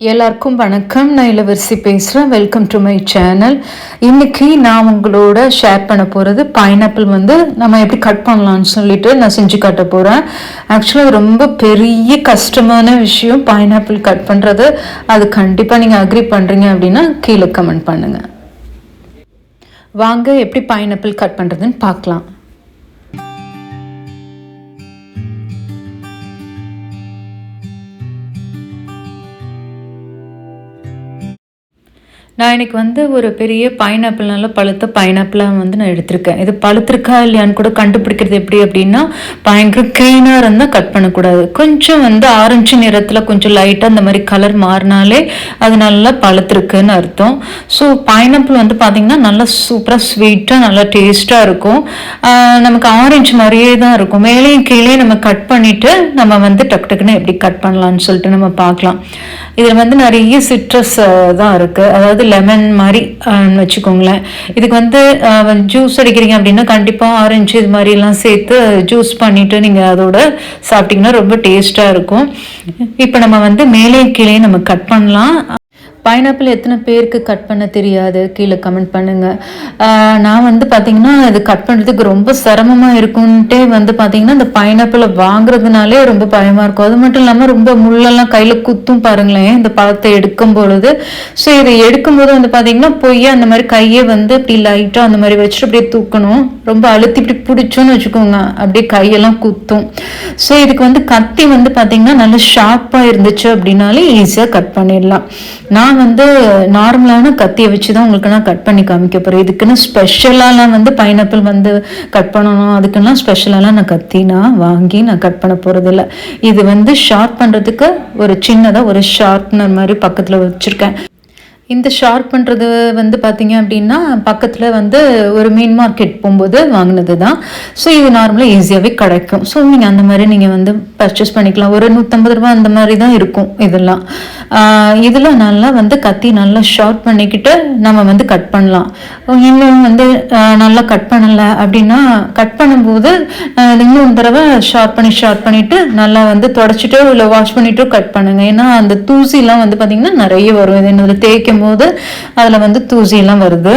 எல்லாருக்கும் வணக்கம். நான் இளவரசி பேசுகிறேன் வெல்கம் டு மை சேனல் இன்னைக்கு நான் உங்களோட ஷேர் பண்ண போகிறது பைனாப்பிள் வந்து நம்ம எப்படி கட் பண்ணலான்னு சொல்லிட்டு நான் செஞ்சு காட்ட போகிறேன் ஆக்சுவலாக ரொம்ப பெரிய கஷ்டமான விஷயம் பைனாப்பிள் கட் பண்ணுறது அது கண்டிப்பாக நீங்கள் அக்ரி பண்ணுறீங்க அப்படின்னா கீழே கமெண்ட் பண்ணுங்கள் வாங்க எப்படி பைனாப்பிள் கட் பண்ணுறதுன்னு பார்க்கலாம். நான் இன்னைக்கு வந்து ஒரு பெரிய பைனாப்பிள் நல்ல பழுத்த பைனாப்பிளாக வந்து நான் எடுத்திருக்கேன். இது பழுத்திருக்கா இல்லையான்னு கூட கண்டுபிடிக்கிறது எப்படி அப்படின்னா பயங்கர க்ளீனாக இருந்தால் கட் பண்ணக்கூடாது. கொஞ்சம் வந்து ஆரஞ்சு நிறத்தில் கொஞ்சம் லைட்டாக அந்த மாதிரி கலர் மாறினாலே அது நல்லா பழுத்திருக்குன்னு அர்த்தம். ஸோ பைனாப்பிள் வந்து பார்த்திங்கன்னா நல்லா சூப்பராக ஸ்வீட்டாக நல்லா டேஸ்ட்டாக இருக்கும். நமக்கு ஆரஞ்சு மாதிரியே தான் இருக்கும். மேலேயும் கீழே நம்ம கட் பண்ணிவிட்டு நம்ம வந்து டக்கு டக்குன்னு எப்படி கட் பண்ணலான்னு சொல்லிட்டு நம்ம பார்க்கலாம். இதில் வந்து நிறைய சிட்ரஸ் தான் இருக்குது அதாவது லெமன் மாதிரி வச்சுக்கோங்களேன். இதுக்கு வந்து ஜூஸ் அடிக்கிறீங்க அப்படின்னா கண்டிப்பாக ஆரஞ்சு இது மாதிரிலாம் சேர்த்து ஜூஸ் பண்ணிவிட்டு நீங்கள் அதோட சாப்பிட்டிங்கன்னா ரொம்ப டேஸ்ட்டாக இருக்கும். இப்போ நம்ம வந்து மேலே கீழே நம்ம கட் பண்ணலாம். பைனாப்பிள் எத்தனை பேருக்கு கட் பண்ண தெரியாது? கீழே கமெண்ட் பண்ணுங்கள் நான் வந்து பார்த்தீங்கன்னா இது கட் பண்ணுறதுக்கு ரொம்ப சிரமமாக இருக்குன்ட்டே வந்து பார்த்தீங்கன்னா இந்த பைனாப்பிளை வாங்குறதுனாலே ரொம்ப பயமாக இருக்கும். அது மட்டும் இல்லாமல் ரொம்ப முள்ளெல்லாம் கையில் குத்தும் பாருங்களேன் இந்த பழத்தை எடுக்கும் பொழுது. ஸோ இதை எடுக்கும்போது வந்து பார்த்தீங்கன்னா பொய்யா அந்த மாதிரி கையை வந்து இப்படி லைட்டாக அந்த மாதிரி வச்சுட்டு அப்படியே தூக்கணும். ரொம்ப அழுத்தி இப்படி பிடிச்சோன்னு வச்சுக்கோங்க. அப்படியே கையெல்லாம் குத்தும். ஸோ இதுக்கு வந்து கத்தி வந்து பார்த்தீங்கன்னா நல்ல ஷார்ப்பாக இருந்துச்சு அப்படின்னாலே ஈஸியாக கட் பண்ணிடலாம். நான் வந்து நார்மலான கத்தியை வச்சு தான் உங்களுக்கு நான் கட் பண்ணி காமிக்க போகிறேன் இதுக்குன்னு ஸ்பெஷலாலாம் வந்து பைனாப்பிள் வந்து கட் பண்ணணும். அதுக்குலாம் ஸ்பெஷலாலாம் நான் கத்தி நான் வாங்கி நான் கட் பண்ண போகிறதில்ல இது வந்து ஷார்ப் பண்ணுறதுக்கு ஒரு சின்னதாக ஒரு ஷார்ப்னர் மாதிரி பக்கத்தில் வச்சுருக்கேன். இந்த ஷார்ப் பண்ணுறது வந்து பார்த்தீங்க அப்படின்னா பக்கத்தில் வந்து ஒரு மீன் மார்க்கெட் போகும்போது வாங்கினது தான் ஸோ இது நார்மலாக ஈஸியாகவே கிடைக்கும். ஸோ நீங்கள் அந்த மாதிரி நீங்கள் வந்து பர்ச்சேஸ் பண்ணிக்கலாம். ஒரு நூற்றம்பது ரூபா அந்த மாதிரி தான் இருக்கும் இதெல்லாம். இதில் நல்லா வந்து கத்தி நல்லா ஷார்ப் பண்ணிக்கிட்டு நம்ம வந்து கட் பண்ணலாம். இன்னும் வந்து நல்லா கட் பண்ணலை அப்படின்னா கட் பண்ணும்போது ஆஹ் இன்னும் தடவை ஷார்ப் பண்ணி ஷார்ப் பண்ணிவிட்டு நல்லா வந்து தொடச்சிட்டோ இல்லை வாஷ் பண்ணிவிட்டோ கட் பண்ணுங்கள் ஏன்னா அந்த தூசிலாம் வந்து பார்த்திங்கன்னா நிறைய வரும். இது என்னது தேய்க்கும் போது அதில் வந்து தூசிலாம் வருது.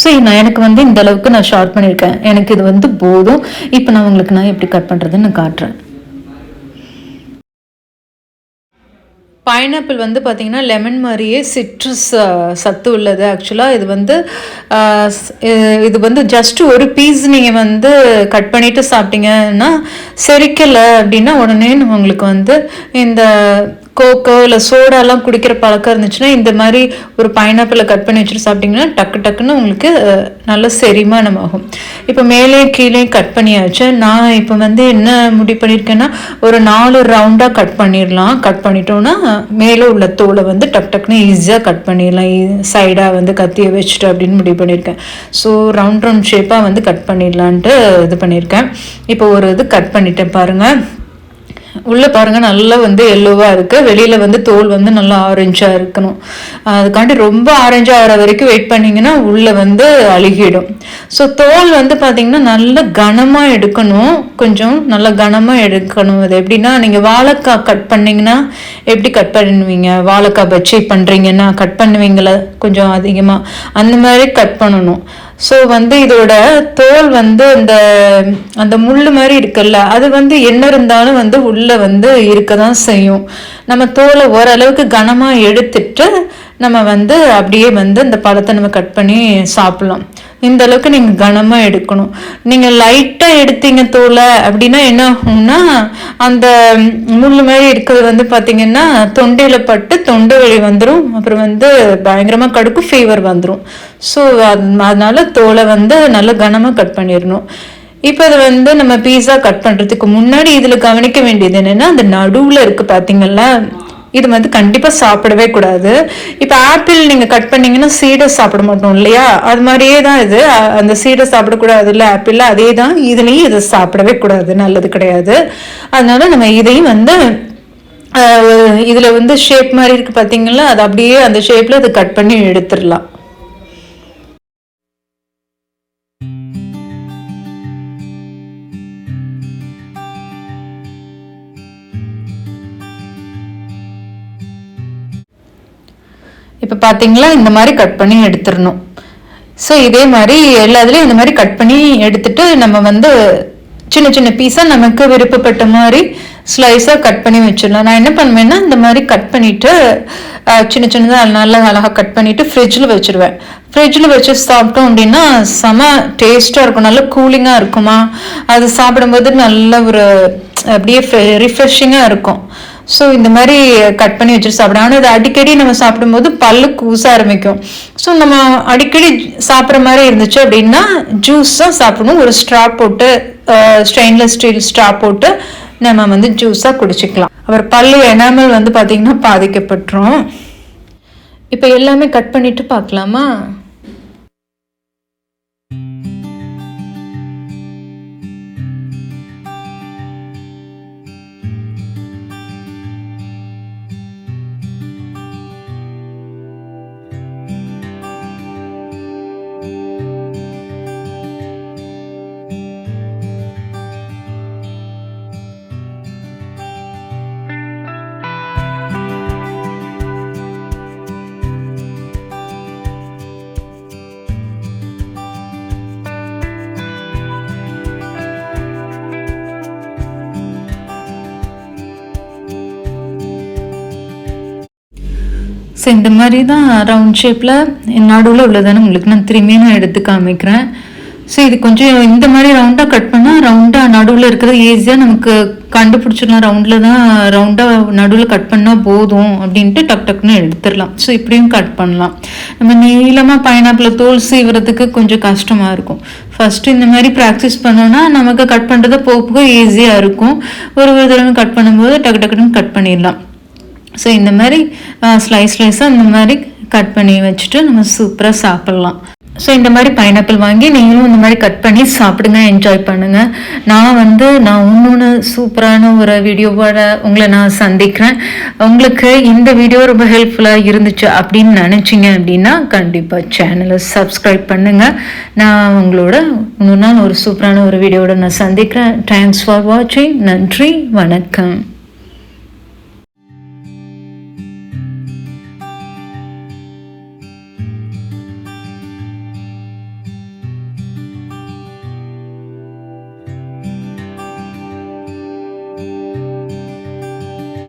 ஸோ நான் எனக்கு வந்து இந்த அளவுக்கு நான் ஷார்ட் பண்ணியிருக்கேன். எனக்கு இது வந்து போதும். இப்போ நான் உங்களுக்கு நான் எப்படி கட் பண்ணுறதுன்னு நான் காட்டுறேன். பைனாப்பிள் வந்து பார்த்திங்கன்னா லெமன் மாதிரியே சிட்ரஸ் சத்து உள்ளது ஆக்சுவலாக இது வந்து இது வந்து ஜஸ்ட் ஒரு பீஸ் நீங்கள் வந்து கட் பண்ணிவிட்டு சாப்பிட்டீங்கன்னா செரிக்கலை அப்படின்னா உடனே உங்களுக்கு வந்து இந்த கோக்கோ இல்லை சோடாலாம் குடிக்கிற பழக்கம் இருந்துச்சுன்னா இந்த மாதிரி ஒரு பைனாப்பிளை கட் பண்ணி வச்சுட்டு சாப்பிட்டிங்கன்னா டக்கு டக்குன்னு உங்களுக்கு நல்ல செரிமானம் ஆகும் இப்போ மேலே கீழே கட் பண்ணியாச்சு. நான் இப்போ வந்து என்ன முடிவு பண்ணியிருக்கேன்னா ஒரு நாலு ரவுண்டாக கட் பண்ணிடலாம் கட் பண்ணிட்டோன்னா மேலே உள்ள தோலை வந்து டக் டக்குன்னு ஈஸியாக கட் பண்ணிடலாம் சைடாக வந்து கத்தியை வச்சுட்டு அப்படின்னு முடிவு பண்ணியிருக்கேன். ஸோ ரவுண்ட் ரவுண்ட் ஷேப்பாக வந்து கட் பண்ணிடலான்ட்டு இது பண்ணியிருக்கேன். இப்போ ஒரு இது கட் பண்ணிட்டேன் பாருங்கள் உள்ளே பாருங்க நல்லா வந்து எல்லோவாக இருக்குது வெளியில் வந்து தோல் வந்து நல்லா ஆரஞ்சாக இருக்கணும். அதுக்காண்டி ரொம்ப ஆரஞ்சாக ஆகிற வரைக்கும் வெயிட் பண்ணிங்கன்னா உள்ளே வந்து அழுகிடும். ஸோ தோல் வந்து பார்த்தீங்கன்னா நல்லா கனமாக எடுக்கணும். கொஞ்சம் நல்லா கனமாக எடுக்கணும். அது எப்படின்னா நீங்கள் வாழைக்காய் கட் பண்ணிங்கன்னா எப்படி கட் பண்ணுவீங்க? வாழைக்காய் பஜ்ஜி பண்ணுறீங்கன்னா கட் பண்ணுவீங்களா? கொஞ்சம் அதிகமாக அந்த மாதிரி கட் பண்ணணும். ஸோ வந்து இதோட தோல் வந்து அந்த அந்த முள் மாதிரி இருக்குல்ல அது வந்து என்ன இருந்தாலும் வந்து உள்ளே வந்து இருக்க தான் செய்யும். நம்ம தோலை ஓரளவுக்கு கனமாக எடுத்துட்டு நம்ம வந்து அப்படியே வந்து அந்த பழத்தை நம்ம கட் பண்ணி சாப்பிட்லாம். இந்த அளவுக்கு நீங்கள் கனமாக எடுக்கணும். நீங்கள் லைட்டாக எடுத்தீங்க தோலை அப்படின்னா என்ன ஆகும்னா அந்த முள் மாதிரி இருக்கிறது வந்து பார்த்தீங்கன்னா தொண்டையில் பட்டு தொண்டை வலி வந்துடும் அப்புறம் வந்து பயங்கரமாக கடுக்கும் ஃபீவர் வந்துடும் ஸோ அதனால தோலை வந்து நல்லா கனமாக கட் பண்ணிடணும். இப்போ அதை வந்து நம்ம பீஸா கட் பண்ணுறதுக்கு முன்னாடி இதில் கவனிக்க வேண்டியது என்னென்னா அந்த நடுவில் இருக்குது பார்த்தீங்களா இது வந்து கண்டிப்பாக சாப்பிடவே கூடாது. இப்போ ஆப்பிள் நீங்கள் கட் பண்ணீங்கன்னா சீடை சாப்பிட மாட்டோம் இல்லையா? அது மாதிரியே தான் இது. அந்த சீடை சாப்பிடக்கூடாது இல்லை ஆப்பிள் அதே தான் இதுலேயும் இதை சாப்பிடவே கூடாது. நல்லது கிடையாது. அதனால நம்ம இதையும் வந்து இதில் வந்து ஷேப் மாதிரி இருக்குது பார்த்தீங்களா அது அப்படியே அந்த ஷேப்பில் அது கட் பண்ணி எடுத்துடலாம். பார்த்தீங்களா இந்த மாதிரி கட் பண்ணி எடுத்துடணும். ஸோ இதே மாதிரி எல்லாத்துலேயும் இந்த மாதிரி கட் பண்ணி எடுத்துட்டு நம்ம வந்து சின்ன சின்ன பீஸாக நமக்கு விருப்பப்பட்ட மாதிரி ஸ்லைஸாக கட் பண்ணி வச்சிடலாம். நான் என்ன பண்ணுவேன்னா இந்த மாதிரி கட் பண்ணிவிட்டு சின்ன சின்னதாக நல்லா அழகாக கட் பண்ணிவிட்டு ஃப்ரிட்ஜில் வச்சுருவேன். ஃப்ரிட்ஜில் வச்சு சாப்பிட்டோம் அப்படின்னா செம டேஸ்ட்டாக இருக்கும். நல்ல கூலிங்காக இருக்குமா? அது சாப்பிடும்போது நல்ல ஒரு அப்படியே ரிஃப்ரெஷிங்காக இருக்கும். ஸோ இந்த மாதிரி கட் பண்ணி வச்சுட்டு சாப்பிடும் ஆனால் இது அடிக்கடி நம்ம சாப்பிடும்போது பல்லு கூச ஆரம்பிக்கும். ஸோ நம்ம அடிக்கடி சாப்பிட்ற மாதிரி இருந்துச்சு அப்படின்னா ஜூஸாக சாப்பிடணும். ஒரு ஸ்ட்ரா போட்டு ஸ்டெயின்லெஸ் ஸ்டீல் ஸ்ட்ரா போட்டு நம்ம வந்து ஜூஸாக குடிச்சிக்கலாம். அப்புறம் பல்லு எனாமல் வந்து பார்த்திங்கன்னா பாதிக்கப்பட்டுரும். இப்போ எல்லாமே கட் பண்ணிவிட்டு பார்க்கலாமா? ஸோ இந்த மாதிரி தான் ரவுண்ட் ஷேப்பில் நடுவில் உள்ளதானே உங்களுக்கு நான் திரும்பியும் நான் எடுத்து காமிக்கிறேன். ஸோ இது கொஞ்சம் இந்த மாதிரி ரவுண்டாக கட் பண்ணால் ரவுண்டாக நடுவில் இருக்கிறது ஈஸியாக நமக்கு கண்டுபிடிச்சிடலாம். ரவுண்டில் தான் ரவுண்டாக நடுவில் கட் பண்ணால் போதும் அப்படின்ட்டு டக் டக்குன்னு எடுத்துடலாம். ஸோ இப்படியும் கட் பண்ணலாம். நம்ம நீளமாக பைனாப்பிள் தோல் சீவுறதுக்கு கொஞ்சம் கஷ்டமாக இருக்கும். ஃபஸ்ட்டு இந்த மாதிரி ப்ராக்டிஸ் பண்ணோன்னா நமக்கு கட் பண்ணுறது போக ஈஸியாக இருக்கும். ஒரு ஒரு தடவை கட் பண்ணும்போது டக்கு டக்குன்னு கட் பண்ணிடலாம். ஸோ இந்த மாதிரி ஸ்லைஸ் ஸ்லைஸாக இந்த மாதிரி கட் பண்ணி வச்சுட்டு நம்ம சூப்பராக சாப்பிட்லாம். ஸோ இந்த மாதிரி பைனாப்பிள் வாங்கி நீங்களும் இந்த மாதிரி கட் பண்ணி சாப்பிடுங்க என்ஜாய் பண்ணுங்கள் நான் வந்து நான் இன்னொன்று சூப்பரான ஒரு வீடியோவோட உங்களை நான் சந்திக்கிறேன். உங்களுக்கு இந்த வீடியோ ரொம்ப ஹெல்ப்ஃபுல்லாக இருந்துச்சு அப்படின்னு நினச்சிங்க அப்படின்னா கண்டிப்பாக சேனலை சப்ஸ்கிரைப் பண்ணுங்கள் நான் உங்களோட இன்னொரு நாள் ஒரு சூப்பரான ஒரு வீடியோவோட நான் சந்திக்கிறேன். தேங்க்ஸ் ஃபார் வாட்சிங் நன்றி. வணக்கம்.